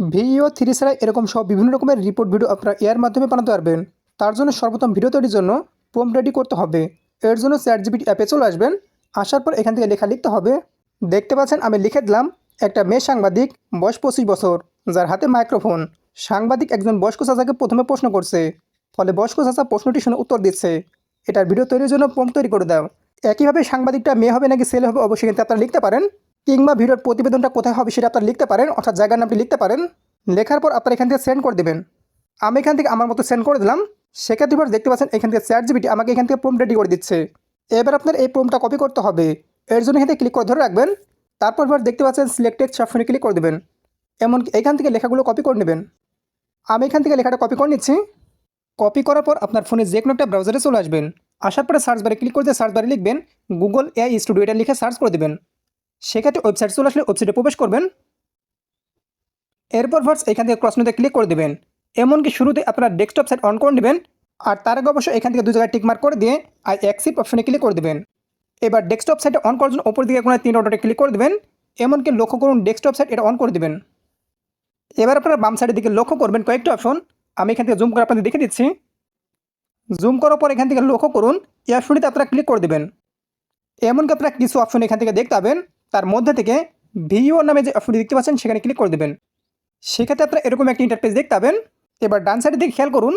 Video three ছাড়া এরকম সব বিভিন্ন রকমের রিপোর্ট ভিডিও আপনারা এর মাধ্যমে বানাতে পারবেন। তার জন্য সর্বপ্রথম ভিডিও তৈরির জন্য প্রম রেডি করতে হবে। এর জন্য চ্যাট জিপিটি অ্যাপে চলে আসবেন। আসার পর এখান থেকে লেখা লিখতে হবে। দেখতে পাচ্ছেন আমি লিখে দিলাম, একটা মেয়ে সাংবাদিক, বয়স পঁচিশ বছর, যার হাতে মাইক্রোফোন সাংবাদিক একজন বয়স্ক চাচাকে প্রথমে প্রশ্ন করছে, ফলে বয়স্ক চাচা প্রশ্নটি শুনে উত্তর দিচ্ছে। এটার ভিডিও তৈরির জন্য প্রম তৈরি করে দাও। একইভাবে সাংবাদিকটা মেয়ে হবে নাকি ছেলে হবে অবশ্যই কিন্তু আপনারা লিখতে পারেন। কিংবা ভিডিওর প্রতিবেদনটা কোথায় হবে সেটা আপনারা লিখতে পারেন, অর্থাৎ জায়গার নামটি লিখতে পারেন। লেখার পর আপনারা এখান থেকে সেন্ড করে দেবেন। আমি এখান থেকে আমার মতো সেন্ড করে দিলাম। সেক্ষেত্রে এবার দেখতে পাচ্ছেন এখান থেকে চ্যাট জিবিটি আমাকে এখান থেকে প্রোম রেডি করে দিচ্ছে। এবার আপনার এই প্রোমটা কপি করতে হবে। এর জন্য এখান থেকে ক্লিক করে ধরে রাখবেন। তারপর এবার দেখতে পাচ্ছেন সিলেক্টেড সবসময় ক্লিক করে দেবেন। এমনকি এখান থেকে লেখাগুলো কপি করে নেবেন। আমি এখান থেকে লেখাটা কপি করে নিচ্ছি। কপি করার পর আপনার ফোনে যে কোনো একটা ব্রাউজারে চলে আসবেন। আসার পরে সার্চ বারে ক্লিক করতে সার্চ বারে লিখবেন। গুগল এআই স্টুডিও এটা লিখে সার্চ করে দেবেন। সেক্ষেত্রে ওয়েবসাইট চলে আসলে ওয়েবসাইটে প্রবেশ করবেন। এরপর ভার্স এখান থেকে ক্রসমেতে ক্লিক করে দেবেন। এমনকি শুরুতে আপনার ডেস্কটপ সাইট অন করে নেবেন। আর তার আগে অবশ্যই এখান থেকে দু জায়গায় টিকমার্ক করে দিয়ে আই অ্যাক্সিপ অপশনে ক্লিক করে দেবেন। এবার ডেস্কটপ সাইটে অন করার জন্য ওপর দিকে কোনো তিন অর্ডারে ক্লিক করে দেবেন। এমনকি লক্ষ্য করুন ডেস্কটপ সাইট এটা অন করে দেবেন। এবার আপনারা বাম সাইডের দিকে লক্ষ্য করবেন কয়েকটা অপশন আমি এখান থেকে জুম করে আপনাদের দেখে দিচ্ছি। জুম করার পর এখান থেকে লক্ষ্য করুন, এই অপশনটিতে আপনারা ক্লিক করে দেবেন। এমনকি আপনারা কিছু অপশন এখান থেকে দেখতে পাবেন। তার মধ্যে থেকে ভিও নামে যে অপশনটি দেখতে পাচ্ছেন, সেখানে ক্লিক করে দেবেন। সেক্ষেত্রে আপনারা এরকম একটি ইন্টারফেস দেখতে পাবেন। এবার ডান সাইডের দিকে খেয়াল করুন।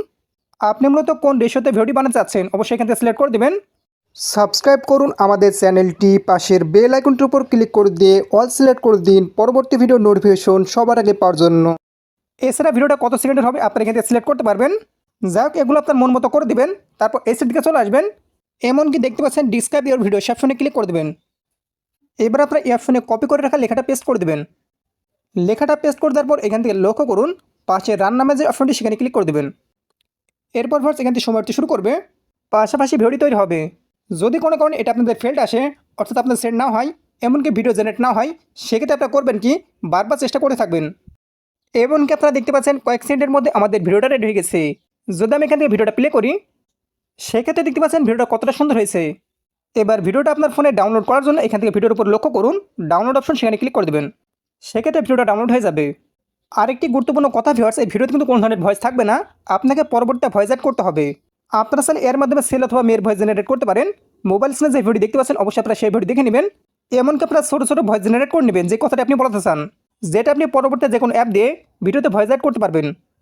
আপনি মূলত কোন রেশিওতে ভিডিওটি বানাতে চাচ্ছেন, অবশ্যই এখান থেকে সিলেক্ট করে দেবেন। সাবস্ক্রাইব করুন আমাদের চ্যানেলটি পাশের বেল আইকনটির উপর ক্লিক করে দিয়ে অল সিলেক্ট করে দিন। পরবর্তী ভিডিও নোটিফিকেশন সবার আগে পাওয়ার জন্য। এছাড়া ভিডিওটা কত সেকেন্ডের হবে আপনি এখান থেকে সিলেক্ট করতে পারবেন। যাই হোক, এগুলো আপনার মন মতো করে দেবেন। তারপর এসের দিকে চলে আসবেন। এমনকি দেখতে পাচ্ছেন ডিসক্রাইব ইউর ভিডিও সবসময় ক্লিক করে দেবেন। এবার আপনার এই কপি করে রাখা লেখাটা পেস্ট করে দেবেন। লেখাটা পেস্ট করে দেওয়ার পর এখান থেকে লক্ষ্য করুন, পাশে রান নামে যে অপশনটি সেখানে ক্লিক করে দেবেন। এরপর ভার্স এখান থেকে সময়টি শুরু করবে, পাশাপাশি ভিডিও তৈরি হবে। যদি কোনো কারণে এটা আপনাদের ফেল্ড আসে, অর্থাৎ আপনার সেন্ড না হয়, এমনকি ভিডিও জেনারেট না হয়, সেক্ষেত্রে আপনারা করবেন কি, বারবার চেষ্টা করে থাকবেন। এমনকি আপনারা দেখতে পাচ্ছেন কয়েক সেকেন্ডের মধ্যে আমাদের ভিডিওটা রেডি হয়ে গেছে। যদি আমি এখান থেকে ভিডিওটা প্লে করি, সেক্ষেত্রে দেখতে পাচ্ছেন ভিডিওটা কতটা সুন্দর হয়েছে। এবার ভিডিওটা আপনার ফোনে ডাউনলোড করার জন্য এখান থেকে ভিডিওর উপর লক্ষ্য করুন ডাউনলোড অপশন সেখানে ক্লিক করে দেবেন। সেক্ষেত্রে ভিডিওটা ডাউনলোড হয়ে যাবে। আরেকটি গুরুত্বপূর্ণ কথা ভিউয়ার্স এই ভিডিওতে কিন্তু কোনো ধরনের ভয়েস থাকবে না। আপনাকে পরবর্তীতে ভয়েস অ্যাড করতে হবে। আপনারা চাইলে এর মাধ্যমে সেল অথবা মেয়ের ভয়েস জেনারেট করতে পারেন। মোবাইল স্ক্রিনে যে ভিডিও দেখতে পাচ্ছেন, অবশ্যই আপনারা সেই ভিডিও দেখে নেবেন। এমনকি আপনারা ছোটো ছোটো ভয়েস জেনারেট করে নেবেন যে কথাটা আপনি বলাতে চান। যেটা আপনি পরবর্তীতে যে কোনো অ্যাপ দিয়ে ভিডিওতে ভয়েস অ্যাড করতে পারবেন।